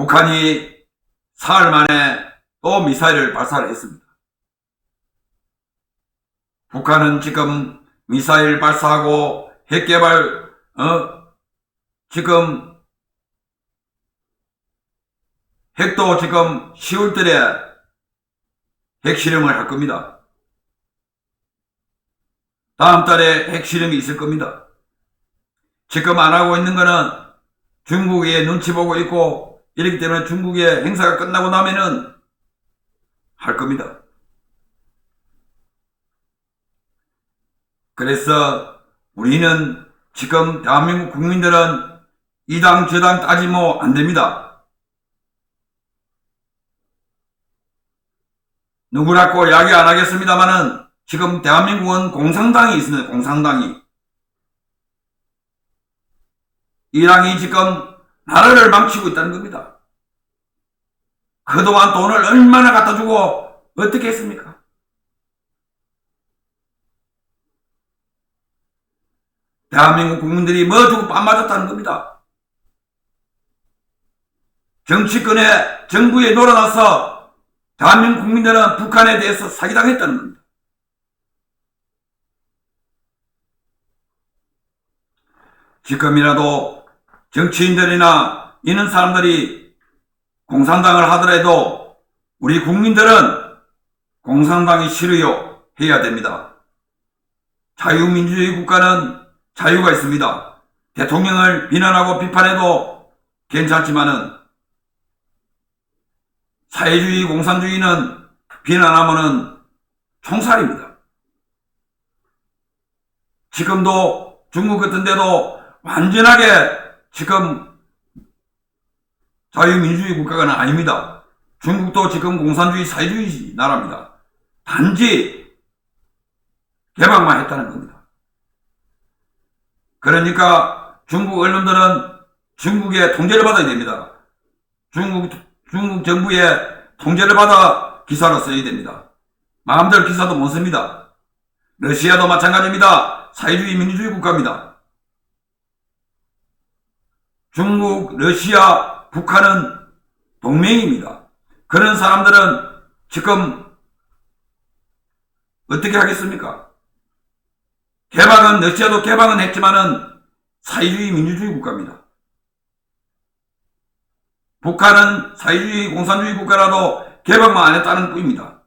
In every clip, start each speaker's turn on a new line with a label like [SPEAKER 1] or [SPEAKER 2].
[SPEAKER 1] 북한이 사흘 만에 또 미사일을 발사를 했습니다. 북한은 지금 미사일 발사하고 핵 개발, 어, 지금 핵도 지금 10월 달에 핵실험을 할 겁니다. 다음 달에 핵실험이 있을 겁니다. 지금 안 하고 있는 거는 중국의 눈치 보고 있고 이렇기 때문에 중국의 행사가 끝나고 나면은 할 겁니다. 그래서 우리는 지금 대한민국 국민들은 이당 저당 따지면 안 됩니다. 누구라고 이야기 안 하겠습니다만은 지금 대한민국은 공산당이 있습니다. 공산당이. 이 당이 지금 나라를 망치고 있다는 겁니다. 그동안 돈을 얼마나 갖다 주고 어떻게 했습니까? 대한민국 국민들이 뭐 주고 밥 맞았다는 겁니다. 정치권에 정부에 놀아나서 대한민국 국민들은 북한에 대해서 사기당했다는 겁니다. 지금이라도 정치인들이나 이런 사람들이 공산당을 하더라도 우리 국민들은 공산당이 싫어요 해야 됩니다. 자유민주주의 국가는 자유가 있습니다. 대통령을 비난하고 비판해도 괜찮지만은 사회주의 공산주의는 비난하면은 총살입니다. 지금도 중국 같은 데도 완전하게 지금 자유민주주의 국가가 아닙니다. 중국도 지금 공산주의 사회주의 나라입니다. 단지 개방만 했다는 겁니다. 그러니까 중국 언론들은 중국의 통제를 받아야 됩니다. 중국, 중국 정부의 통제를 받아 기사를 써야 됩니다. 마음대로 기사도 못 씁니다. 러시아도 마찬가지입니다. 사회주의 민주주의 국가입니다. 중국, 러시아, 북한은 동맹입니다. 그런 사람들은 지금 어떻게 하겠습니까? 개방은, 러시아도 개방은 했지만은 사회주의 민주주의 국가입니다. 북한은 사회주의 공산주의 국가라도 개방만 안 했다는 뿐입니다.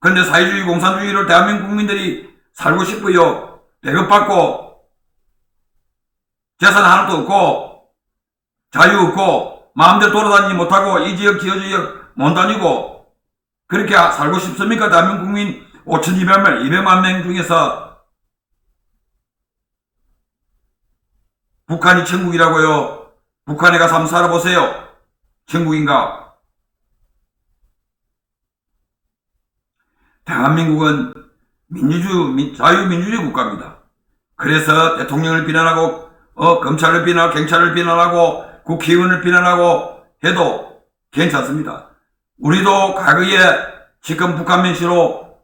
[SPEAKER 1] 그런데 사회주의 공산주의를 대한민국 국민들이 살고 싶어요. 배급받고 재산 하나도 없고 자유 없고 마음대로 돌아다니지 못하고 이 지역 저 지역 못 다니고 그렇게 살고 싶습니까? 대한민국 국민 5,200만 200만 명 중에서 북한이 천국이라고요. 북한에 가서 한번 살아보세요. 천국인가? 대한민국은 민주주, 민- 자유민주주의 국가입니다. 그래서 대통령을 비난하고, 어, 검찰을 비난하고, 경찰을 비난하고, 국회의원을 비난하고 해도 괜찮습니다. 우리도 과거에 지금 북한 명시로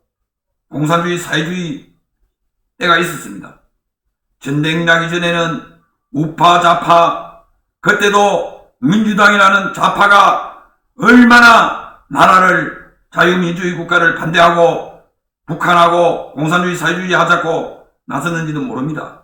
[SPEAKER 1] 공산주의, 사회주의 때가 있었습니다. 전쟁 나기 전에는 우파, 좌파, 그때도 민주당이라는 좌파가 얼마나 나라를 자유민주주의 국가를 반대하고 북한하고 공산주의 사회주의 하자고 나섰는지도 모릅니다.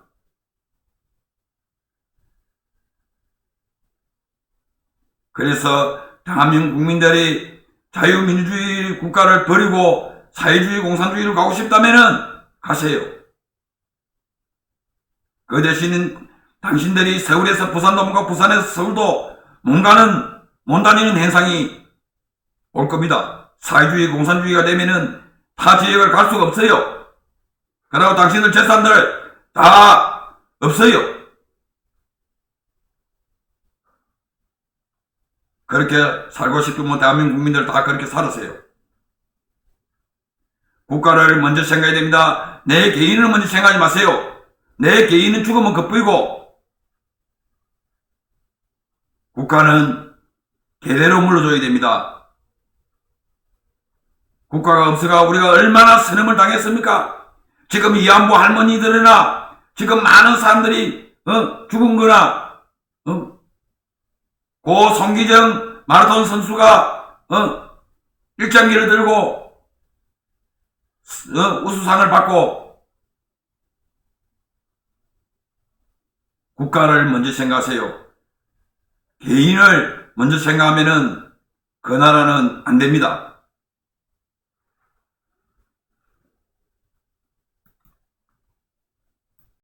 [SPEAKER 1] 그래서 대한민국 국민들이 자유민주주의 국가를 버리고 사회주의 공산주의로 가고 싶다면은 가세요. 그 대신 당신들이 서울에서 부산도 못 가고 부산에서 서울도 못 가는 못 다니는 현상이 올 겁니다. 사회주의 공산주의가 되면은 타 지역을 갈 수가 없어요. 그리고 당신들 재산들 다 없어요. 그렇게 살고 싶으면 대한민국 국민들 다 그렇게 살으세요. 국가를 먼저 생각해야 됩니다. 내 개인을 먼저 생각하지 마세요. 내 개인은 죽으면 그뿐이고 국가는 대대로 물러줘야 됩니다. 국가가 없어가 우리가 얼마나 선음을 당했습니까? 지금 이안부 할머니들이나 지금 많은 사람들이 어, 죽은 거나 어, 고 송기정 마라톤 선수가 어, 일장기를 들고 어, 우수상을 받고 국가를 먼저 생각하세요. 개인을 먼저 생각하면은 그 나라는 안 됩니다.